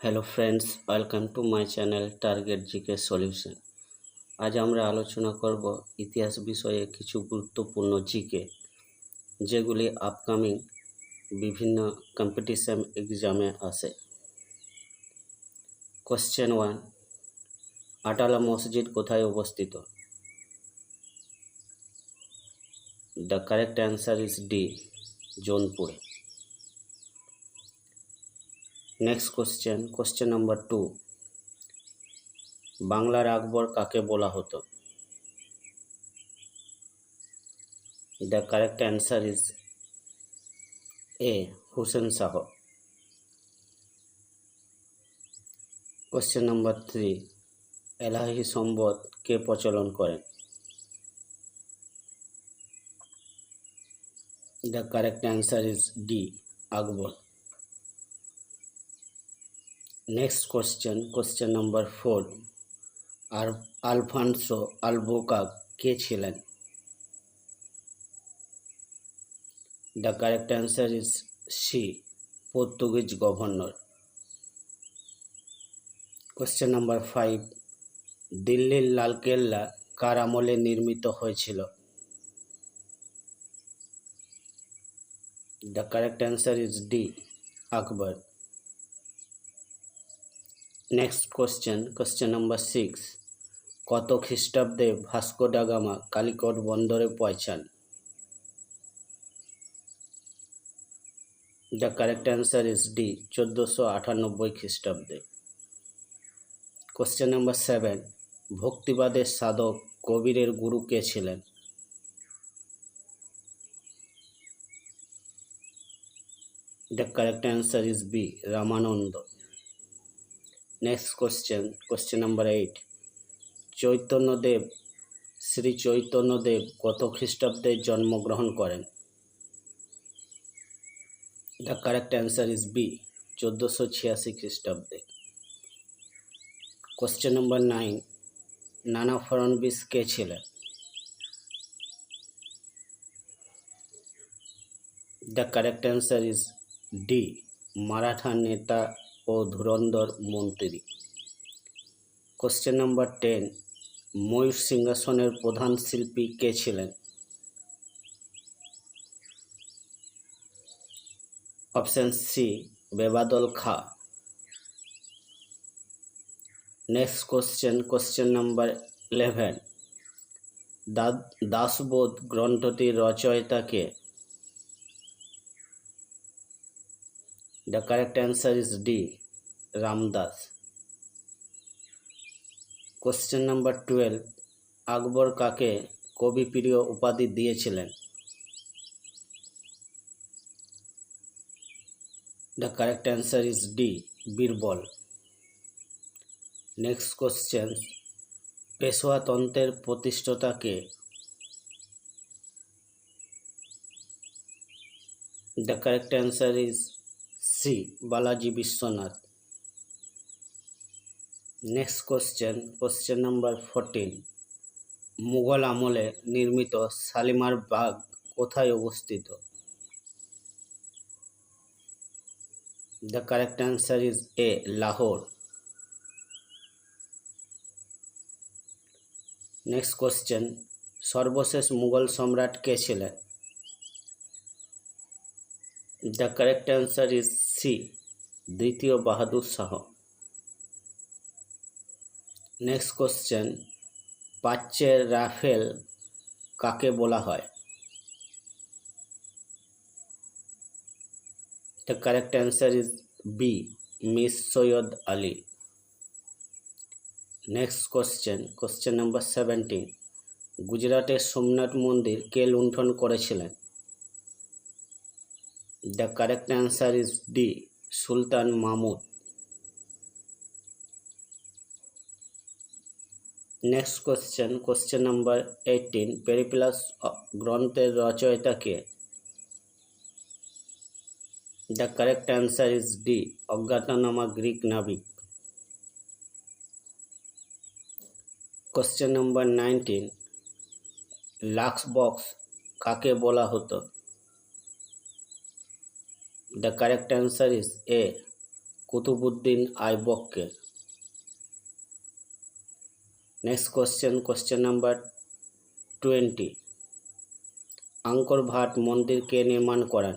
Hello friends, welcome to my channel target GK solution. আজ আমরা আলোচনা করব ইতিহাস বিষয়ে কিছু গুরুত্বপূর্ণ জিকে, যেগুলি আপকামিং বিভিন্ন কম্পিটিশন এক্সামে আসে। কোশ্চেন ওয়ান, আটালা মসজিদ কোথায় অবস্থিত? The correct answer is D, জোনপুরে। Next question question number two বাংলার আকবর কাকে বলা হতো? The correct answer is A Hussain Shah question number three Ilahi Samvat কে প্রচলন করেন? The correct answer is D Akbar. Next question question number four R Alfonso Albuquerque কে ছিলেন? The correct answer is C Portuguese governor question number five দিল্লির লালকেল্লা কার আমলে নির্মিত হয়েছিল? The correct answer is D Akbar next question question number six কত খ্রিস্টাব্দে Vasco da Gama Calicut বন্দরে পৌঁছান? The correct answer is D চোদ্দোশো আটানব্বই খ্রিস্টাব্দে। কোশ্চেন নাম্বার সেভেন ভক্তিবাদের সাধক কবিরের গুরু কে ছিলেন? The correct answer is B Ramananda. Next question question number eight Chaitanyadev, Shri Chaitanyadev কত খ্রিস্টাব্দে জন্মগ্রহণ করেন? The correct answer is B চোদ্দোশো ছিয়াশি খ্রিস্টাব্দে। কোশ্চেন নাম্বার নাইন নানা ফড়নবিস কে ছিলেন? The correct answer is D Maratha নেতা ও ধুরন্ধর মন্ত্রী। কোশ্চেন নাম্বার টেন ময়ূর সিংহাসনের প্রধান শিল্পী কে ছিলেন? অপশান সি বেবাদল খা। Next question question number eleven Dasbodh গ্রন্থটির রচয়িতাকে the correct answer is D Ramdas question number twelve Akbar কাকে কবিপ্রিয় উপাধি দিয়েছিলেন? The correct answer is D Birbal. Next question পেশোয়াতন্ত্রের প্রতিষ্ঠাতাকে the correct answer is C Balaji Vishwanath. Next question question number fourteen Mughal আমলে নির্মিত শালিমার বাগ কোথায় অবস্থিত? The correct answer is A Lahore next question সর্বশেষ মুঘল সম্রাট কে ছিলেন? The correct answer is C, দ্বিতীয় Bahadur Shah. Next question পাচ্চের রাফেল কাকে বলা হয়? The correct answer is B Mir Syed Ali next question question number seventeen গুজরাটের সোমনাথ মন্দির কে লুণ্ঠন করেছিলেন? The correct answer is D Sultan Mahmud next question question number eighteen Periplus গ্রন্থের রচয়িতাকে the correct answer is D অজ্ঞাতনামা Greek নাবিক question number nineteen Lakh Baksh কাকে বলা হতো? The correct answer is A Qutbuddin আইবককে next question question number twenty Angkor Wat মন্দির কে নির্মাণ করেন?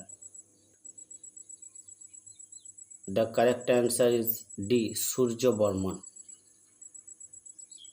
The correct answer is D Suryavarman